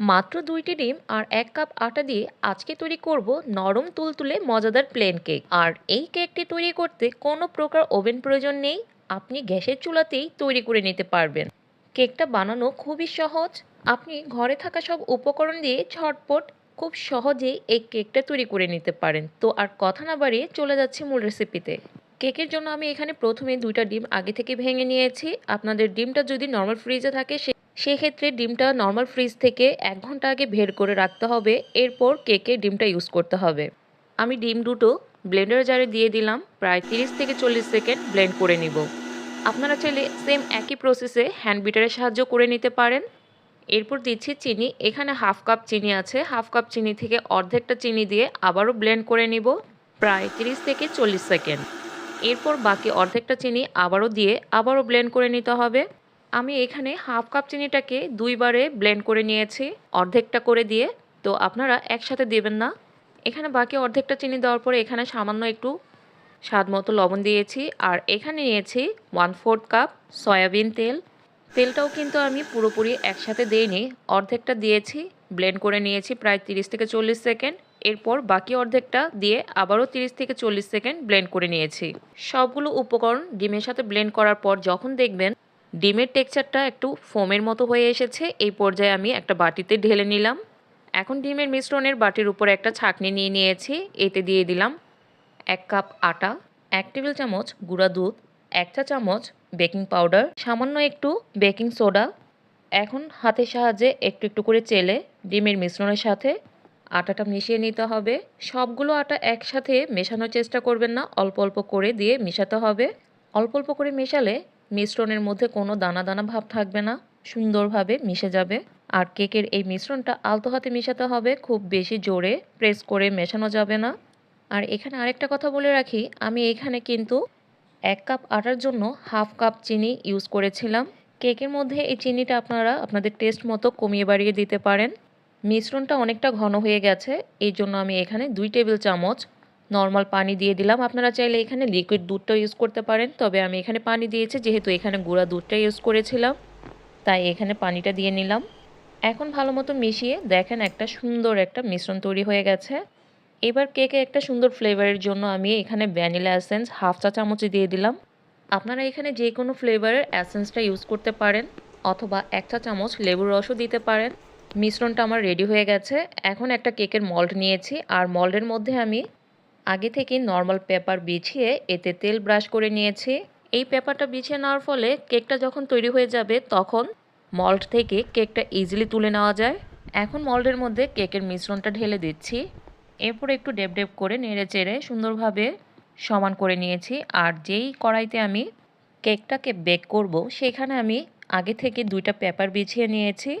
মাত্র দুইটি ডিম আর এক কাপ আটা দিয়ে আজকে তৈরি করব নরম তুলতুলে মজাদার প্লেন কেক আর এই কেকটি তৈরি করতে কোনো প্রকার ওভেন প্রয়োজন নেই, আপনি গ্যাসের চুলাতেই তৈরি করে নিতে পারবেন। কেকটা বানানো খুবই সহজ, আপনি ঘরে থাকা সব উপকরণ দিয়ে ঝটপট খুব সহজেই এই কেকটা তৈরি করে নিতে পারেন। তো আর কথা না বাড়িয়ে চলে যাচ্ছি মূল রেসিপিতে কেকের জন্য আমি এখানে প্রথমে দুইটা ডিম আগে থেকে ভেঙে নিয়েছি। আপনাদের ডিমটা যদি নর্মাল ফ্রিজে থাকে সে সেক্ষেত্রে ডিমটা নর্মাল ফ্রিজ থেকে এক ঘণ্টা আগে বের করে রাখতে হবে, এরপর কেকে ডিমটা ইউজ করতে হবে। আমি ডিম দুটো ব্লেন্ডার জারে দিয়ে দিলাম, প্রায় তিরিশ থেকে চল্লিশ সেকেন্ড ব্লেন্ড করে নিব। আপনারা চাইলে সেম একই প্রসেসে হ্যান্ড বিটারের সাহায্য করে নিতে পারেন। এরপর দিচ্ছি চিনি, এখানে হাফ কাপ চিনি আছে হাফ কাপ চিনি থেকে অর্ধেকটা চিনি দিয়ে আবারও ব্লেন্ড করে নিব, প্রায় তিরিশ থেকে চল্লিশ সেকেন্ড এরপর বাকি অর্ধেকটা চিনি আবারও দিয়ে আবারও ব্লেন্ড করে নিতে হবে। আমি এখানে হাফ কাপ চিনিটাকে দুইবারে ব্লেন্ড করে নিয়েছি, অর্ধেকটা করে দিয়ে। তো আপনারা একসাথে দেবেন না। এখানে বাকি অর্ধেকটা চিনি দেওয়ার পরে এখানে সামান্য একটু স্বাদ মতো লবণ দিয়েছি। আর এখানে নিয়েছি ওয়ান ফোর্থ কাপ সয়াবিন তেল। তেলটাও কিন্তু আমি পুরোপুরি একসাথে দিইনি। অর্ধেকটা দিয়েছি ব্লেন্ড করে নিয়েছি প্রায় তিরিশ থেকে চল্লিশ সেকেন্ড। এরপর বাকি অর্ধেকটা দিয়ে আবারও তিরিশ থেকে চল্লিশ সেকেন্ড ব্লেন্ড করে নিয়েছি। সবগুলো উপকরণ ডিমের সাথে ব্লেন্ড করার পর যখন দেখবেন ডিমের টেক্সচারটা একটু ফোমের মতো হয়ে এসেছে, এই পর্যায়ে আমি একটা বাটিতে ঢেলে নিলাম। এখন ডিমের মিশ্রণের বাটির উপর একটা ছাঁকনি নিয়ে নিয়েছি, এতে দিয়ে দিলাম এক কাপ আটা, এক টেবিল চামচ গুঁড়া দুধ, এক চা চামচ বেকিং পাউডার, সামান্য একটু বেকিং সোডা। এখন হাতের সাহায্যে একটু একটু করে চেলে ডিমের মিশ্রণের সাথে আটাটা মিশিয়ে নিতে হবে। সবগুলো আটা একসাথে মেশানোর চেষ্টা করবেন না, অল্প অল্প করে দিয়ে মেশাতে হবে। অল্প অল্প করে মেশালে মিশ্রণের মধ্যে কোনো দানা দানা ভাব থাকবে না, সুন্দরভাবে মিশে যাবে। আর কেকের এই মিশ্রণটা আলতো হাতে মেশাতে হবে, খুব বেশি জোরে প্রেস করে মেশানো যাবে না। আর এখানে আরেকটা কথা বলে রাখি, আমি এখানে কিন্তু এক কাপ আটার জন্য হাফ কাপ চিনি ইউজ করেছিলাম। কেকের মধ্যে এই চিনিটা আপনারা আপনাদের টেস্ট মতো কমিয়ে বাড়িয়ে দিতে পারেন। মিশ্রণটা অনেকটা ঘন হয়ে গেছে, এই জন্য আমি এখানে দুই টেবিল চামচ নর্মাল পানি দিয়ে দিলাম। আপনারা চাইলে এখানে লিকুইড দুধটাও ইউজ করতে পারেন। তবে আমি এখানে পানি দিয়েছি, যেহেতু এখানে গুঁড়া দুধটা ইউজ করেছিলাম। তাই এখানে পানিটা দিয়ে নিলাম। এখন ভালো মতো মিশিয়ে দেখেন একটা সুন্দর একটা মিশ্রণ তৈরি হয়ে গেছে। এবার কেকে একটা সুন্দর ফ্লেভারের জন্য আমি এখানে ভ্যানিলা অ্যাসেন্স হাফ চা চামচ দিয়ে দিলাম। আপনারা এখানে যে কোনো ফ্লেভারের অ্যাসেন্সটা ইউজ করতে পারেন, অথবা এক চা চামচ লেবুর রসও দিতে পারেন। মিশ্রণটা আমার রেডি হয়ে গেছে। এখন একটা কেকের মল্ড নিয়েছি। আর মল্ডের মধ্যে আমি আগে থেকে নর্মাল পেপার বিছিয়ে এতে তেল ব্রাশ করে নিয়েছি। এই পেপারটা বিছিয়ে নেওয়ার ফলে কেকটা যখন তৈরি হয়ে যাবে, তখন মল্ট থেকে কেকটা ইজিলি তুলে নেওয়া যায়। এখন মল্টের মধ্যে কেকের মিশ্রণটা ঢেলে দিচ্ছি। এরপর একটু ডেপ ডেপ করে নেড়ে চেড়ে সুন্দরভাবে সমান করে নিয়েছি। আর যেই কড়াইতে আমি কেকটাকে বেক করব, সেখানে আমি আগে থেকে দুইটা পেপার বিছিয়ে নিয়েছি।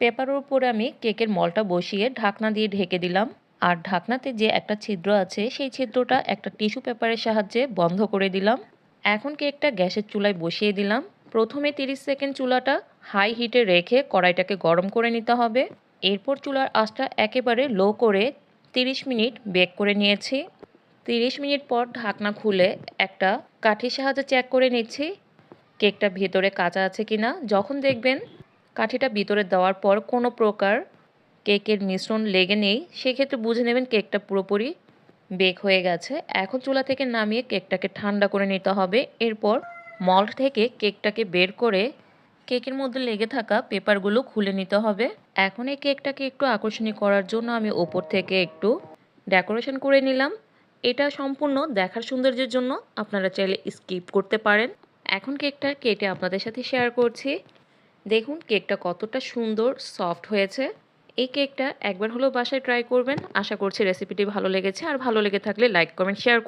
পেপারের উপরে আমি কেকের মলটা বসিয়ে ঢাকনা দিয়ে ঢেকে দিলাম। আর ঢাকনাতে যে একটা ছিদ্র আছে, সেই ছিদ্রটা একটা টিস্যু পেপারের সাহায্যে বন্ধ করে দিলাম। এখন কেকটা গ্যাসের চুলায় বসিয়ে দিলাম। প্রথমে 30 সেকেন্ড চুলাটা হাই হিটে রেখে কড়াইটাকে গরম করে নিতে হবে। এরপর চুলার আঁচটা একেবারে লো করে 30 মিনিট বেক করে নিয়েছি। 30 মিনিট পর ঢাকনা খুলে একটা কাঠির সাহায্যে চেক করে নিচ্ছি, কেকটা ভেতরে কাঁচা আছে কিনা। যখন দেখবেন কাঠিটা ভিতরে দেওয়ার পর কোনো প্রকার কেকের মিশ্রণ লেগে নেই, সেক্ষেত্রে বুঝে নেবেন কেকটা পুরোপুরি বেক হয়ে গেছে। এখন চুলা থেকে নামিয়ে কেকটাকে ঠান্ডা করে নিতে হবে। এরপর মল্ট থেকে কেকটাকে বের করে কেকের মধ্যে লেগে থাকা পেপারগুলো খুলে নিতে হবে। এখন এই কেকটাকে একটু আকর্ষণীয় করার জন্য আমি ওপর থেকে একটু ডেকোরেশন করে নিলাম। এটা সম্পূর্ণ দেখার সৌন্দর্যের জন্য আপনারা চাইলে স্কিপ করতে পারেন। এখন কেকটা কেটে আপনাদের সাথে শেয়ার করছি। দেখুন, কেকটা কতটা সুন্দর, সফট হয়েছে। এই কেকটা একবার হলেও বাসায় ট্রাই করবেন। আশা করছি রেসিপিটি ভালো লেগেছে। আর ভালো লেগে থাকলে লাইক কমেন্ট শেয়ার